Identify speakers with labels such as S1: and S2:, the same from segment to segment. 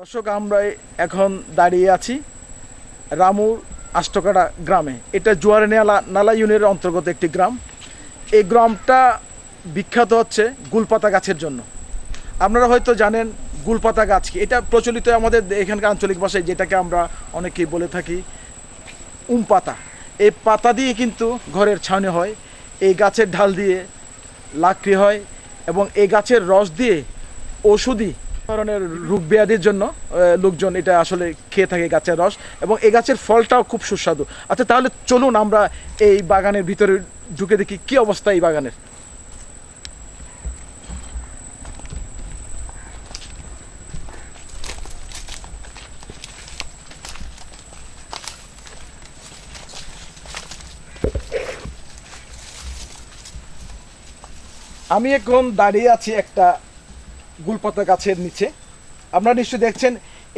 S1: দর্শক আমরা এখন দাঁড়িয়ে আছি। রামুর আষ্টকাটা গ্রামে। এটা জোয়ারে নালা নালা ইউনিয়নের অন্তর্গত একটি গ্রাম। এই গ্রামটা বিখ্যাত হচ্ছে গুলপাতা গাছের জন্য। আপনারা হয়তো জানেন গুলপাতা গাছ কি। এটা প্রচলিত আমাদের এখানকার আঞ্চলিক ভাষায় যেটাকে আমরা অনেকেই বলে থাকি উম পাতা। এই পাতা দিয়ে কিন্তু ঘরের ছাউনি হয়, এই গাছের ঢাল দিয়ে লাকড়ি হয় এবং এই গাছের রস দিয়ে ওষুধি ধরনের রোগ ব্যাধির জন্য লোকজন এটা আসলে খেয়ে থাকে গাছের রস, এবং এই গাছের ফলটাও খুব সুস্বাদু। আচ্ছা তাহলে চলুন আমরা এই বাগানের ভিতরে ঢুকে দেখি, কি অবস্থা এই বাগানের? আমি এখন দাঁড়িয়ে আছি একটা গুলপাতা গাছের নিচে। আপনারা নিশ্চয়ই দেখছেন,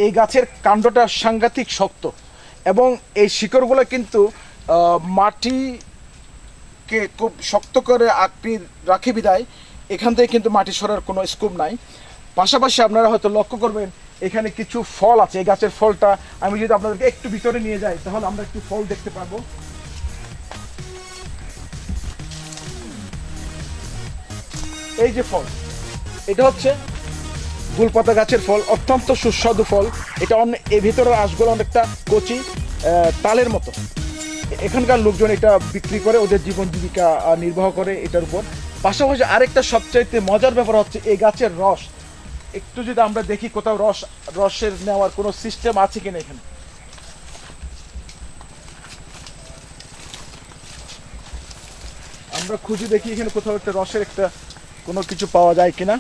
S1: এই গাছের কাণ্ডটা সাংঘাতিক শক্ত এবং এই শিকড়গুলো কিন্তু মাটিকে খুব শক্ত করে আঁকড়ি রাখে বিদায় এখান থেকে কিন্তু মাটি সরার কোনো স্কোপ নাই। পাশাপাশি আপনারা হয়তো লক্ষ্য করবেন, এখানে কিছু ফল আছে। এই গাছের ফলটা আমি যদি আপনাদেরকে একটু ভিতরে নিয়ে যাই, তাহলে আমরা একটু ফল দেখতে পাবো। এই যে ফল, এটা হচ্ছে গুলপাতা গাছের ফল, অত্যন্ত সুস্বাদু ফল। এটা অন্য এর ভিতরের আঁশগুলো অনেকটা কচি তালের মতো। এখানকার লোকজন এটা বিক্রি করে, ওদের জীবন জীবিকা নির্বাহ করে এটার উপর। পাশাপাশি আরেকটা সবচাইতে মজার ব্যাপার হচ্ছে এই গাছের রস। একটু যদি আমরা দেখি কোথাও রস, রসের নেওয়ার কোনো সিস্টেম আছে কিনা এখানে। আমরা খুঁজে দেখি এখানে কোথাও একটা রসের একটা কোনো কিছু পাওয়া যায় কিনা।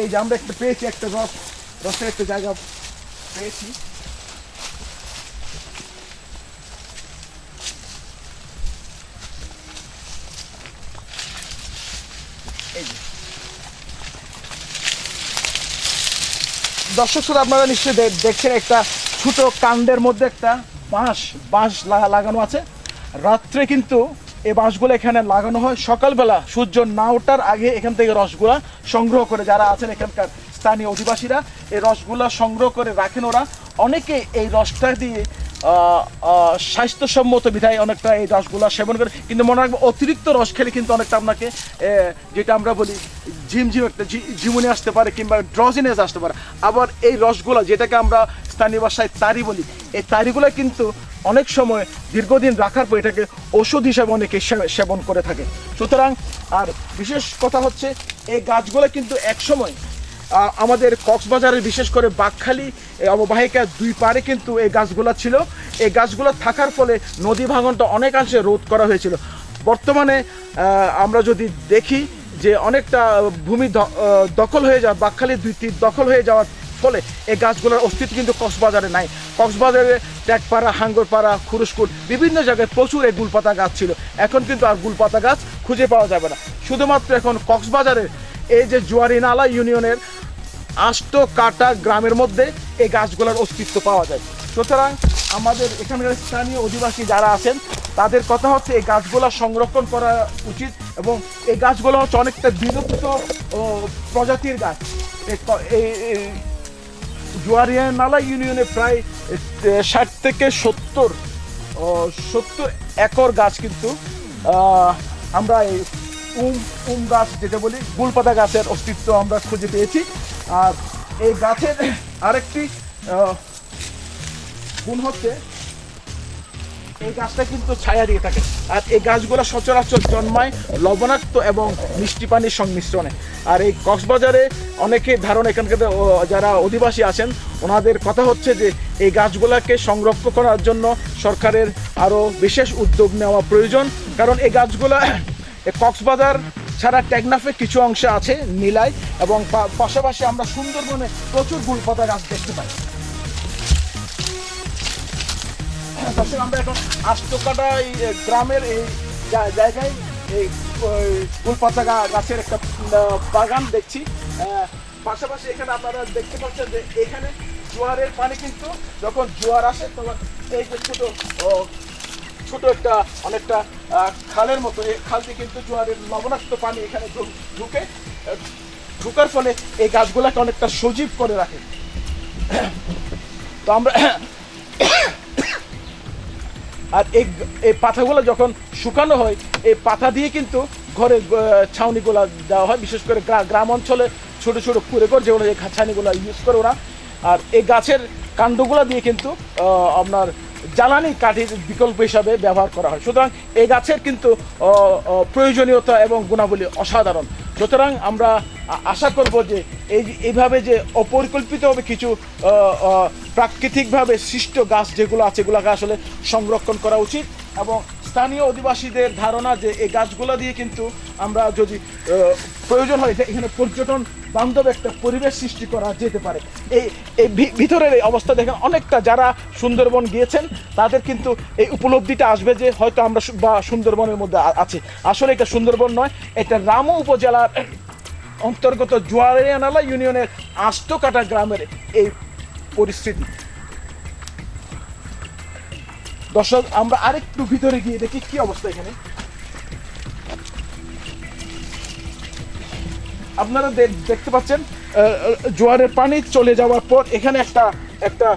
S1: এই যে আমরা একটা পেয়েছি একটা রস, রসের একটা জায়গা পেয়েছি। দর্শক শ্রোতা, আপনারা নিশ্চয়ই দেখছেন একটা ছোট কাণ্ডের মধ্যে একটা বাঁশ বাঁশ লাগানো আছে। রাত্রে কিন্তু এই বাঁশগুলো এখানে লাগানো হয়। সকালবেলা সূর্য না ওঠার আগে এখান থেকে রসগুলা সংগ্রহ করে যারা আছেন এখানকার স্থানীয় অধিবাসীরা, এই রসগুলা সংগ্রহ করে রাখেন ওরা। অনেকে এই রসটা দিয়ে স্বাস্থ্যসম্মত বিধায় অনেকটা এই রসগুলা সেবন করে। কিন্তু মনে রাখব অতিরিক্ত রস খেলে কিন্তু অনেকটা আপনাকে যেটা আমরা বলি ঝিমঝিম একটা ঝিমুনি আসতে পারে কিংবা ড্রজিনেস আসতে পারে। আবার এই রসগুলা যেটাকে আমরা স্থানীয় ভাষায় তারি বলি এই তারিগুলো কিন্তু অনেক সময় দীর্ঘদিন রাখার পর এটাকে ওষুধ হিসাবে অনেকে সেবন করে থাকে। সুতরাং আর বিশেষ কথা হচ্ছে এই গাছগুলো কিন্তু একসময় আহ, আমাদের কক্সবাজারের বিশেষ করে বাকখালী এই অববাহিকার দুই পারে কিন্তু এই গাছগুলা ছিল। এই গাছগুলো থাকার ফলে নদী ভাঙনটা অনেকাংশে রোধ করা হয়েছিল। বর্তমানে আমরা যদি দেখি যে অনেকটা ভূমি দখল হয়ে যাওয়া বাকখালী দুই তীর দখল হয়ে যাওয়ার ফলে এই গাছগুলোর অস্তিত্ব কিন্তু কক্সবাজারে নাই। কক্সবাজারে ট্যাগপাড়া হাঙ্গরপাড়া খুরুসকুল বিভিন্ন জায়গায় প্রচুর এই গুলপাতা গাছ ছিল। এখন কিন্তু আর গুলপাতা গাছ খুঁজে পাওয়া যাবে না। শুধুমাত্র এখন কক্সবাজারের এই যে জুয়ারিনালা ইউনিয়নের আষ্ট কাটা গ্রামের মধ্যে এই গাছগুলোর অস্তিত্ব পাওয়া যায়। সুতরাং আমাদের এখানকার স্থানীয় অধিবাসী যারা আছেন, তাদের কথা হচ্ছে এই গাছগুলো সংরক্ষণ করা উচিত এবং এই গাছগুলো হচ্ছে অনেকটা বিলুপ্ত প্রজাতির গাছ। জুয়ারিয়া নালা ইউনিয়নে প্রায় ষাট থেকে সত্তর সত্তর একর গাছ কিন্তু আমরা এই উম উম গাছ যেটা বলি গুলপাতা গাছের অস্তিত্ব আমরা খুঁজে পেয়েছি। আর এই গাছের আরেকটি গুণ হচ্ছে এই গাছটা কিন্তু ছায়া দিয়ে থাকে। আর এই গাছগুলো সচরাচর জন্মায় লবণাক্ত এবং মিষ্টি পানির সংমিশ্রণে। আর এই কক্সবাজারে অনেকে ধারণা এখানকার যারা অধিবাসী আছেন, ওনাদের কথা হচ্ছে যে এই গাছগুলোকে সংরক্ষণ করার জন্য সরকারের আরও বিশেষ উদ্যোগ নেওয়া প্রয়োজন। কারণ এই গাছগুলো কক্সবাজার সারা টেকনাফে কিছু অংশে আছে নীলাই এবং পাশাপাশি আমরা সুন্দরবনে প্রচুর গুলপাতা গাছ দেখতে পাই। দর্শক আমরা এখন এই গ্রামের এই জায়গায় এই ওই ফুলপাতা গা- গাছের একটা বাগান দেখছি। পাশাপাশি এখানে আপনারা দেখতে পাচ্ছেন যে এখানে জোয়ারের পানি কিন্তু যখন জোয়ার আসে তখন এই যে ছোট ছোট একটা, অনেকটা খালের মতো। এই খালটি কিন্তু জোয়ারের লবণাক্ত পানি এখানে ঢুকে ঢুকার ফলে এই গাছগুলোকে অনেকটা সজীব করে রাখে। তো আমরা আর এই এই পাতাগুলো যখন শুকানো হয়, এই পাতা দিয়ে কিন্তু ঘরে ছাউনিগুলা দেওয়া হয়। বিশেষ করে গ্রা- গ্রাম অঞ্চলে ছোট ছোট কুড়ে ঘর যেগুলো এই ছাউনিগুলো ইউজ করে ওরা। আর এই গাছের কাণ্ডগুলো দিয়ে কিন্তু আপনার জ্বালানি কাঠের বিকল্প হিসাবে ব্যবহার করা হয়। সুতরাং এই গাছের কিন্তু প্রয়োজনীয়তা এবং গুণাবলী অসাধারণ। সুতরাং আমরা আশা করব যে এই এইভাবে যে অপরিকল্পিতভাবে কিছু প্রাকৃতিকভাবে সৃষ্ট গাছ যেগুলো আছে, এগুলোকে আসলে সংরক্ষণ করা উচিত এবং স্থানীয় অধিবাসীদের ধারণা যে এই গাছগুলো দিয়ে কিন্তু আমরা যদি প্রয়োজন হয় যে এখানে পর্যটন বান্ধব একটা পরিবেশ সৃষ্টি করা যেতে পারে। এই এই ভিতরের এই অবস্থা দেখেন, অনেকটা যারা সুন্দরবন গিয়েছেন, তাদের কিন্তু এই উপলব্ধিটা আসবে যে হয়তো আমরা বা সুন্দরবনের মধ্যে আছি। আসলে এটা সুন্দরবন নয়, এটা রামু উপজেলার অন্তর্গত জোয়ারিয়ানালা ইউনিয়নের আষ্টকাটা গ্রামের এই পরিস্থিতি। দর্শক, আমরা আরেকটু ভিতরে গিয়ে দেখি কি অবস্থা এখানে। আপনারা দেখতে পাচ্ছেন জোয়ারের পানি চলে যাওয়ার পর এখানে একটা একটা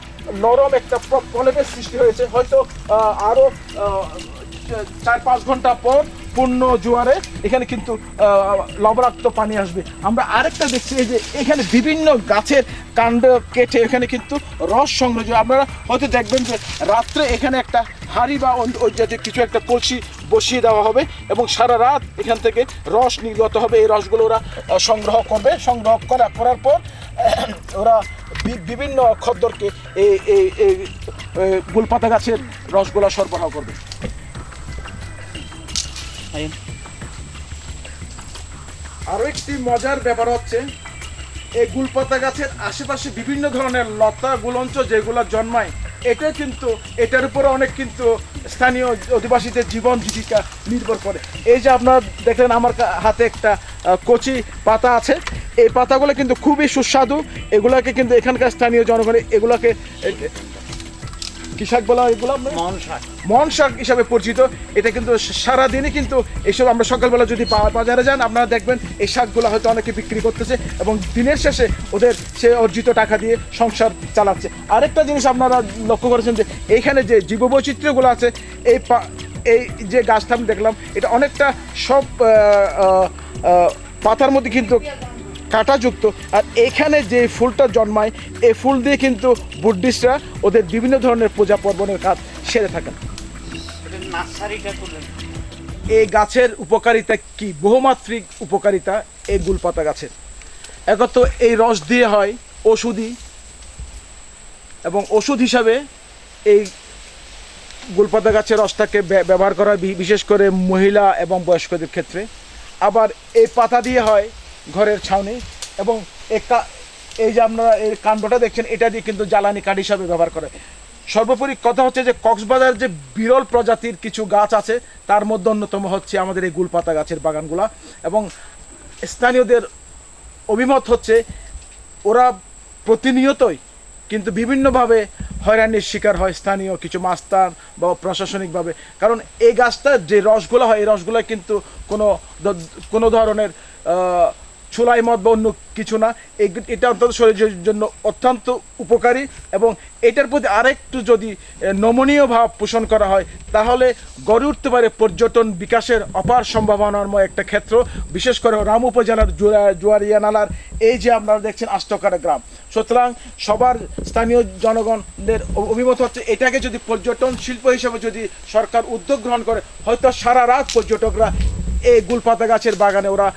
S1: নরম একটা প্রলেপের সৃষ্টি হয়েছে। হয়তো আরও চার পাঁচ ঘণ্টা পর পূর্ণ জোয়ারে এখানে কিন্তু লবণাক্ত পানি আসবে। আমরা আরেকটা দেখছি যে এখানে বিভিন্ন গাছের কাণ্ড কেটে এখানে কিন্তু রস সংগ্রহ। আপনারা হয়তো দেখবেন যে রাত্রে এখানে একটা হাঁড়ি বা ওই জাতীয় কিছু একটা কলসি বসিয়ে দেওয়া হবে এবং সারা রাত এখান থেকে রস নির্গত হবে। এই রসগুলো ওরা সংগ্রহ করবে। সংগ্রহ করা করার পর, ওরা বিভিন্ন খদ্দরকে এই এই গুলপাতা গাছের রসগুলো সরবরাহ করবে। আরও একটি মজার ব্যাপার হচ্ছে, এই গুলপাতা গাছের আশেপাশে বিভিন্ন ধরনের লতা গুলঞ্চ যেগুলো জন্মায় এটা কিন্তু, এটার উপরে অনেক কিন্তু স্থানীয় অধিবাসীদের জীবন জীবিকা নির্ভর করে। এই যে আপনারা দেখলেন আমার হাতে একটা কচি পাতা আছে, এই পাতাগুলো কিন্তু খুবই সুস্বাদু, এগুলাকে কিন্তু এখানকার স্থানীয় জনগণ এগুলাকে কি শাক বলা হয় এগুলো
S2: মন শাক।
S1: মন শাক হিসাবে পরিচিত। এটা কিন্তু সারাদিনই কিন্তু এইসব আমরা সকালবেলা যদি বাজারে যান আপনারা দেখবেন এই শাকগুলো হয়তো অনেকে বিক্রি করতেছে এবং দিনের শেষে ওদের সে অর্জিত টাকা দিয়ে সংসার চালাচ্ছে। আরেকটা জিনিস আপনারা লক্ষ্য করেছেন যে এইখানে যে জীববৈচিত্র্যগুলো আছে এই পা- এই যে গাছটা আমি দেখলাম এটা অনেকটা সব পাতার মধ্যে কিন্তু কাঁটাযুক্ত আর এখানে যে ফুলটা জন্মায় এই ফুল দিয়ে কিন্তু বুদ্ধিস্টরা ওদের বিভিন্ন ধরনের পূজা পার্বণের কাজ সেরে থাকেন। এই গাছের উপকারিতা কি? বহুমাত্রিক উপকারিতা এই গুলপাতা গাছের। একত এই রস দিয়ে হয় ওষুধি এবং ওষুধ হিসাবে এই গুলপাতা গাছের রসটাকে ব্য- ব্যবহার করা হয় বিশেষ করে মহিলা এবং বয়স্কদের ক্ষেত্রে। আবার এই পাতা দিয়ে হয় ঘরের ছাউনি এবং এই যে আপনারা এই কাণ্ডটা দেখছেন, এটা দিয়ে কিন্তু জ্বালানি কাঠ হিসাবে ব্যবহার করে। সর্বোপরি কথা হচ্ছে যে, কক্সবাজার যে বিরল প্রজাতির কিছু গাছ আছে, তার মধ্যে অন্যতম হচ্ছে আমাদের এই গুলপাতা গাছের বাগানগুলা এবং স্থানীয়দের অভিমত হচ্ছে, ওরা প্রতিনিয়তই কিন্তু বিভিন্নভাবে হয়রানির শিকার হয় স্থানীয় কিছু মাস্তান বা প্রশাসনিকভাবে। কারণ এই গাছটার যে রসগুলো হয়, এই রসগুলো কিন্তু কোনো কোনো ধরনের চুলাই মদ বা অন্য কিছু না এটা অত্যন্ত শরীরের জন্য অত্যন্ত উপকারী এবং এটার প্রতি আরেকটু যদি নমনীয় ভাব পোষণ করা হয়, তাহলে গড়ে উঠতে পারে পর্যটন বিকাশের অপার সম্ভাবনাময় একটা ক্ষেত্র, বিশেষ করে রাম উপজেলার জোয়া- জোয়ারিয়া নালার, এই যে আপনারা দেখছেন আষ্টকারা গ্রাম। সুতরাং সবার স্থানীয় জনগণদের অভিমত হচ্ছে, এটাকে যদি পর্যটন শিল্প হিসেবে যদি সরকার উদ্যোগ গ্রহণ করে, হয়তো সারা রাত পর্যটকরা এই গুলপাতা গাছের বাগানে ওরা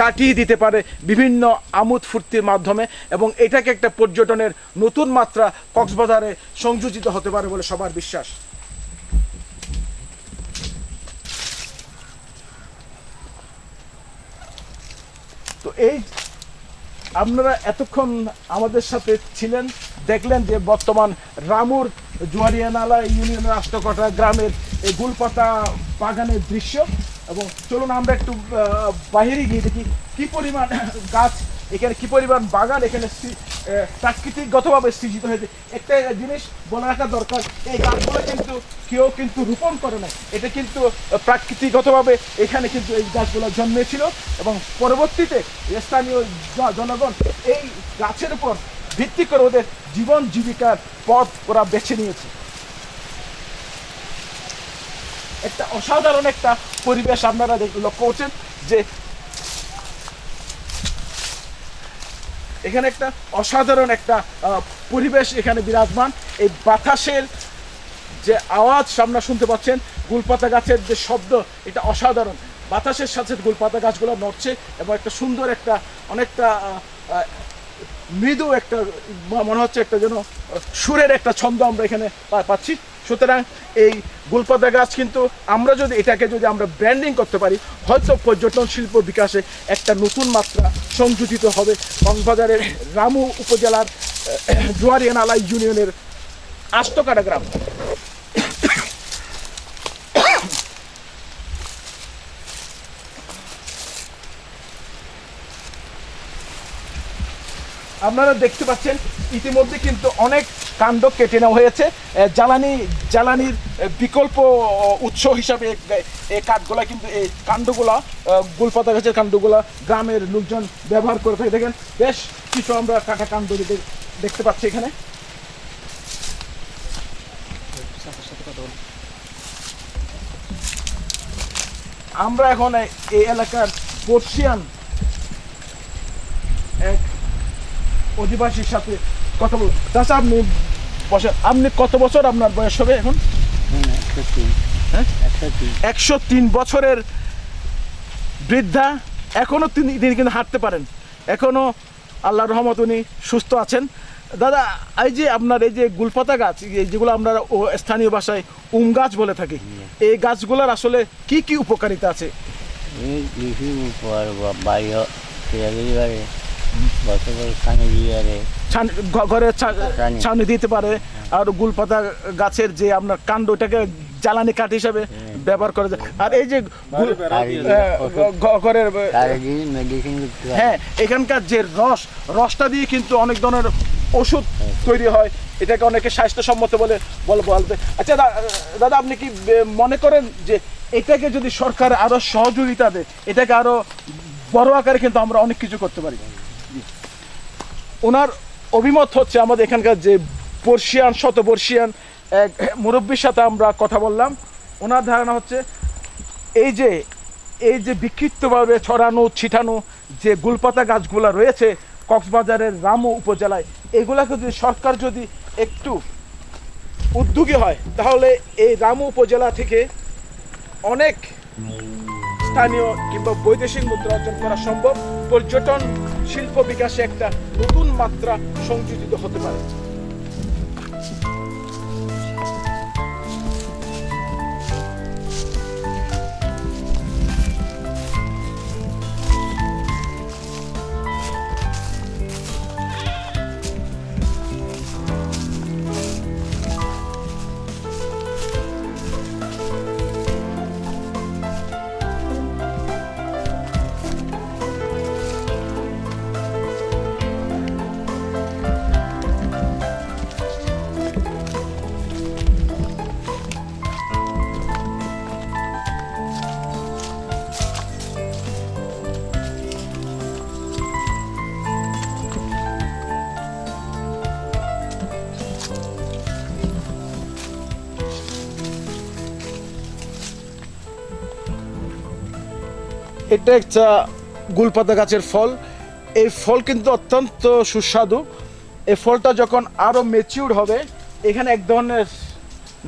S1: কাটিয়ে দিতে পারে বিভিন্ন আমোদ ফুর্তির মাধ্যমে এবং এটাকে একটা পর্যটনের নতুন মাত্রা কক্সবাজারে সংযোজিত হতে পারে বলে সবার বিশ্বাস। তো এই আপনারা এতক্ষণ আমাদের সাথে ছিলেন, দেখলেন যে বর্তমান রামুর জুয়ারিয়ানালা ইউনিয়ন রাষ্ট্রকটা গ্রামের এই গুলপাতা বাগানের দৃশ্য। এবং চলুন আমরা একটু বাহিরে গিয়ে দেখি কি পরিমাণ গাছ, এখানে কী পরিমাণ বাগান, এখানে প্রাকৃতিকগতভাবে সৃজিত হয়েছে। একটা জিনিস বলে রাখা দরকার, এই গাছগুলো কিন্তু কেউ কিন্তু রোপণ করে না এটা কিন্তু প্রাকৃতিকগতভাবে এখানে কিন্তু এই গাছগুলো জন্মেছিল এবং পরবর্তীতে স্থানীয় জনগণ এই গাছের উপর ভিত্তি করে ওদের জীবন জীবিকার পথ ওরা বেছে নিয়েছে। একটা অসাধারণ একটা পরিবেশ আপনারা লক্ষ্য করছেন যে এখানে একটা অসাধারণ একটা পরিবেশ এখানে বিরাজমান। এই বাতাসের যে আওয়াজ সামনা শুনতে পাচ্ছেন, গুলপাতা গাছের যে শব্দ, এটা অসাধারণ। বাতাসের সাথে গুলপাতা গাছগুলো নড়ছে এবং একটা সুন্দর একটা অনেকটা মৃদু একটা মনে হচ্ছে একটা যেন সুরের একটা ছন্দ আমরা এখানে পাচ্ছি। সুতরাং এই গুলপাতা গাছ কিন্তু আমরা যদি এটাকে যদি আমরা ব্র্যান্ডিং করতে পারি হয়তো পর্যটন শিল্প বিকাশে একটা নতুন মাত্রা সংযোজিত হবে। কক্সবাজারের রামু উপজেলার আহ, জোয়ারিয়া নালা ইউনিয়নের আস্তকাটা গ্রাম। আপনারা দেখতে পাচ্ছেন, ইতিমধ্যে কিন্তু অনেক কাণ্ড কেটে নেওয়া হয়েছে। জ্বালানি, জ্বালানির বিকল্প উৎস হিসাবে এই কাঠগুলা কিন্তু এই কাণ্ডগুলা গুলপাতা গাছের কাণ্ডগুলা গ্রামের লোকজন ব্যবহার করে থাকে। দেখেন, বেশ কিছু আমরা কাটা কাণ্ড দেখতে- পাচ্ছি এখানে। আমরা এখন এই- এই এলাকার বর্ষিয়ান এক অধিবাসীর সাথে কথা বল চাচা, আপনি বসে আপনি কত বছর আপনার বয়স হবে এখন? হ্যাঁ?
S2: একশো তিন
S1: বছরের বৃদ্ধা। এখনও তিনি তিনি কিন্তু হাঁটতে পারেন। এখনও আল্লাহ রহমত উনি সুস্থ আছেন। দাদা, এই যে আপনার এই যে গুলপাতা গাছ যেগুলো আমরা স্থানীয় ভাষায় উম গাছ বলে থাকি, এই গাছগুলোর আসলে কি কি উপকারিতা আছে? ঘরে
S2: ছাউনি।
S1: দিতে পারে আর গুলপাতা গাছের যে আপনার কাণ্ড এটাকে জ্বালানি কাঠ হিসাবে ব্যবহার করা যায়। আর এই যে ঘরের
S2: হয়।
S1: হ্যাঁ এখানকার যে রস রসটা দিয়ে কিন্তু অনেক ধরনের ওষুধ তৈরি হয়। এটাকে অনেকে স্বাস্থ্যসম্মত বলে বলে বলবে। আচ্ছা দাদা আপনি কি মনে করেন যে এটাকে যদি সরকার আরও সহযোগিতা দেয় এটাকে আরও বড় আকারে কিন্তু আমরা অনেক কিছু করতে পারি? ওনার অভিমত হচ্ছে আমাদের এখানকার যে বর্ষিয়ান শত বর্ষিয়ান এক মুরব্বীর সাথে আমরা কথা বললাম। ওনার ধারণা হচ্ছে এই যে এই যে বিক্ষিপ্তভাবে ছড়ানো, ছিটানো যে গুলপাতা গাছগুলো রয়েছে কক্সবাজারের রামু উপজেলায়, এগুলাকে যদি সরকার যদি একটু উদ্যোগী হয়, তাহলে এই রামু উপজেলা থেকে অনেক স্থানীয় কিংবা বৈদেশিক মুদ্রা অর্জন করা সম্ভব। পর্যটন শিল্প বিকাশে একটা নতুন মাত্রা সংযোজিত হতে পারে। এটা একটা গুলপাতা গাছের ফল। এই ফল কিন্তু অত্যন্ত সুস্বাদু। এই ফলটা যখন আরও মেচিউর হবে, এখানে এক ধরনের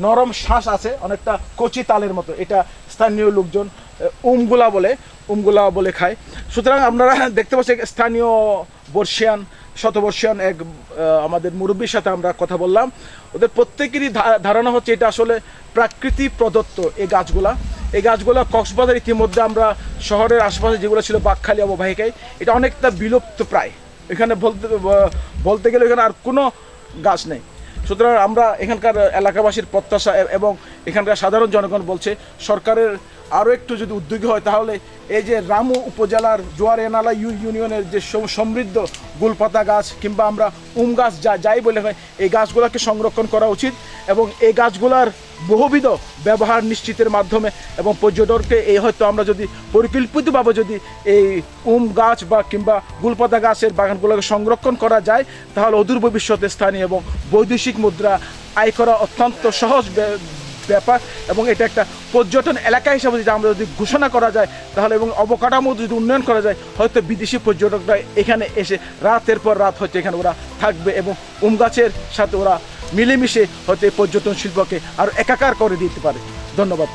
S1: নরম শ্বাস আছে, অনেকটা কচি তালের মতো। এটা স্থানীয় লোকজন উমগুলা বলে উমগুলা বলে খায়। সুতরাং আপনারা দেখতে পাচ্ছি স্থানীয় বর্ষিয়ান, শতবর্ষিয়ান এক আমাদের মুরব্বীর সাথে আমরা কথা বললাম। ওদের প্রত্যেকেরই ধারণা হচ্ছে এটা আসলে প্রাকৃতিক প্রদত্ত এই গাছগুলা। এই গাছগুলো কক্সবাজার ইতিমধ্যে আমরা শহরের আশেপাশে যেগুলো ছিল বাকখালি অববাহিকায়, এটা অনেকটা বিলুপ্ত প্রায়। এখানে বলতে বলতে গেলে এখানে আর কোনো গাছ নেই। সুতরাং আমরা এখানকার এলাকাবাসীর প্রত্যাশা এবং এখানকার সাধারণ জনগণ বলছে, সরকারের আরও একটু যদি উদ্যোগী হয়, তাহলে এই যে রামু উপজেলার জোয়ারেনালা ইউ ইউনিয়নের যে সমৃদ্ধ গুলপাতা গাছ কিংবা আমরা উম গাছ যা, যাই বলে হয় এই গাছগুলোকে সংরক্ষণ করা উচিত এবং এই গাছগুলার বহুবিধ ব্যবহার নিশ্চিতের মাধ্যমে এবং পর্যটককে এই হয়তো আমরা যদি পরিকল্পিতভাবে যদি এই উম গাছ বা কিংবা গুলপাতা গাছের বাগানগুলোকে সংরক্ষণ করা যায়, তাহলে অদূর ভবিষ্যতে স্থানীয় এবং বৈদেশিক মুদ্রা আয় করা অত্যন্ত সহজ ব্যাপার এবং এটা একটা পর্যটন এলাকা হিসাবে যদি আমরা যদি ঘোষণা করা যায়, তাহলে এবং অবকাঠামো যদি উন্নয়ন করা যায়, হয়তো বিদেশি পর্যটকরা এখানে এসে রাতের পর রাত হয়তো এখানে ওরা থাকবে এবং উম গাছের সাথে ওরা মিলেমিশে হয়তো পর্যটন শিল্পকে আরও একাকার করে দিতে পারে। ধন্যবাদ।